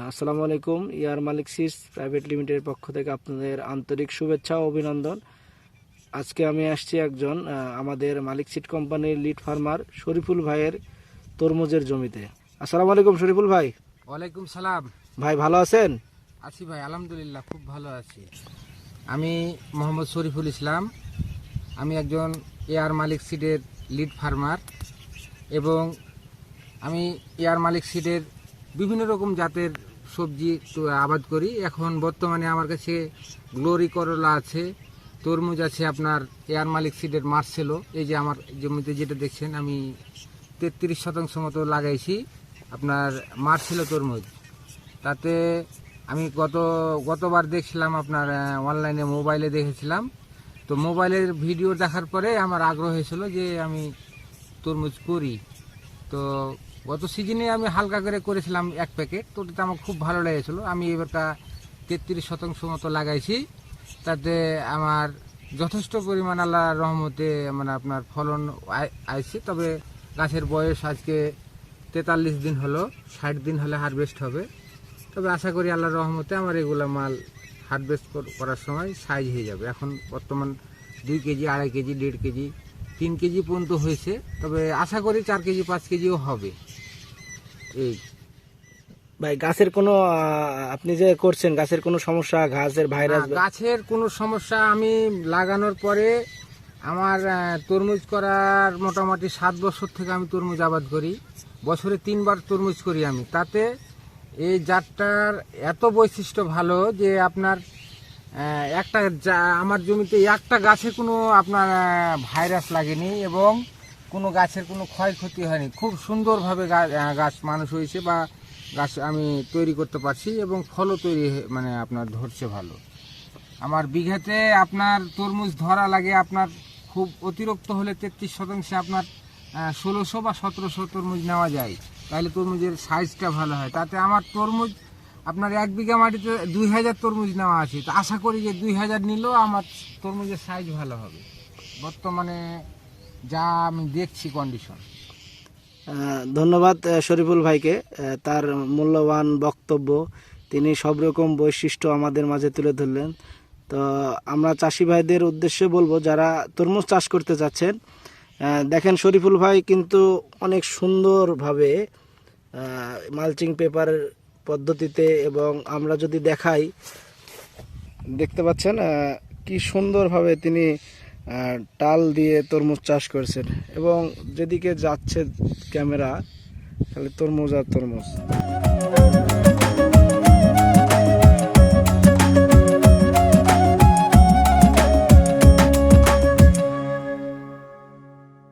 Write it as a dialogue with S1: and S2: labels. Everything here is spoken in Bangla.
S1: আসসালামু আলাইকুম ইয়ার মালিক সিস প্রাইভেট লিমিটেডের পক্ষ থেকে আপনাদের আন্তরিক শুভেচ্ছা ও অভিনন্দন। আজকে আমি আসছি একজন আমাদের মালিক সিট কোম্পানির লিড ফার্মার শরীফুল ভাইয়ের তরমুজের জমিতে। আসসালামু আলাইকুম শরীফুল ভাই।
S2: ওয়ালাইকুম সালাম।
S1: ভাই ভালো আছেন?
S2: আছি ভাই আলহামদুলিল্লাহ খুব ভালো আছি। আমি মোহাম্মদ শরীফুল ইসলাম। আমি একজন এয়ার মালিক সিডের লিড ফার্মার এবং আমি এয়ার মালিক সিডের বিভিন্ন রকম জাতের সবজি আবাদ করি। এখন বর্তমানে আমার কাছে গ্লোরি করলা আছে, তরমুজ আছে আপনার এয়ার মালিক সিডের মার্সেলো এই যে আমার জমিতে যেটা দেখছেন, আমি তেত্রিশ শতাংশ মতো লাগাইছি আপনার মার্সেলো তরমুজ। তাতে আমি গত, গতবার দেখছিলাম আপনার অনলাইনে মোবাইলে দেখেছিলাম। তো মোবাইলের ভিডিও দেখার পরে আমার আগ্রহ হয়েছিল যে আমি তরমুজ করি। তো গত সিজনে আমি হালকা করে করেছিলাম এক প্যাকেট, তো ওটাতে আমার খুব ভালো লেগেছিলো। আমি এবারটা তেত্রিশ শতাংশ মতো লাগাইছি। তাতে আমার যথেষ্ট পরিমাণ আল্লাহ রহমতে মানে আপনার ফলন আই- আইছে। তবে গাছের বয়স আজকে তেতাল্লিশ দিন হলো, ষাট দিন হলে হারভেস্ট হবে। তবে আশা করি আল্লাহর রহমতে আমার এগুলো মাল হারভেস্ট করার সময় সাইজ হয়ে যাবে। এখন বর্তমান দুই কেজি, আড়াই কেজি, দেড় কেজি, তিন কেজি পর্যন্ত হয়েছে। তবে আশা করি চার কেজি, পাঁচ কেজিও হবে।
S1: ভাই গাছের কোনো আপনি যে করছেন গাছের কোনো সমস্যা ঘাসের ভাইরাস?
S2: গাছের কোনো সমস্যা আমি লাগানোর পরে আমার তরমুজ করার মোটামুটি সাত বছর থেকে আমি তরমুজ আবাদ করি। বছরে তিনবার তরমুজ করি আমি। তাতে এই জাতটার এত বৈশিষ্ট্য ভালো যে আপনার একটা আমার জমিতে একটা গাছে কোনো আপনার ভাইরাস লাগেনি এবং কোনো গাছের কোনো ক্ষয়ক্ষতি হয়নি। খুব সুন্দরভাবে গাছ মানুষ হয়েছে বা গাছ আমি তৈরি করতে পারছি এবং ফলও তৈরি মানে আপনার ধরছে ভালো। আমার বিঘাতে আপনার তরমুজ ধরা লাগে আপনার খুব অতিরিক্ত হলে তেত্রিশ শতাংশে আপনার ষোলোশো বা সতেরোশো তরমুজ নেওয়া যায়। তাহলে তরমুজের সাইজটা ভালো হয়। তাতে আমার তরমুজ, আপনার এক বিঘা মাটিতে দুই হাজার তরমুজ নেওয়া আছে। তো আশা করি যে দুই হাজার নিলেও আমার তরমুজের সাইজ ভালো হবে। বর্তমানে যা আমি দেখছি কন্ডিশন
S1: ধন্যবাদ শরীফুল ভাইকে। তার মূল্যবান বক্তব্য। তিনি সব রকম বৈশিষ্ট্য আমাদের মাঝে তুলে ধরলেন। তো আমরা চাষি ভাইদের উদ্দেশ্যে বলব, যারা তরমুজ চাষ করতে চাচ্ছেন দেখেন শরীফুল ভাই কিন্তু অনেক সুন্দরভাবে মালচিং পেপার পদ্ধতিতে এবং আমরা যদি দেখাই, দেখতে পাচ্ছেন কি সুন্দরভাবে তিনি টাল দিয়ে তরমুজ চাষ করেছেন এবং যেদিকে যাচ্ছে ক্যামেরা খালি তরমুজ আর তরমুজ।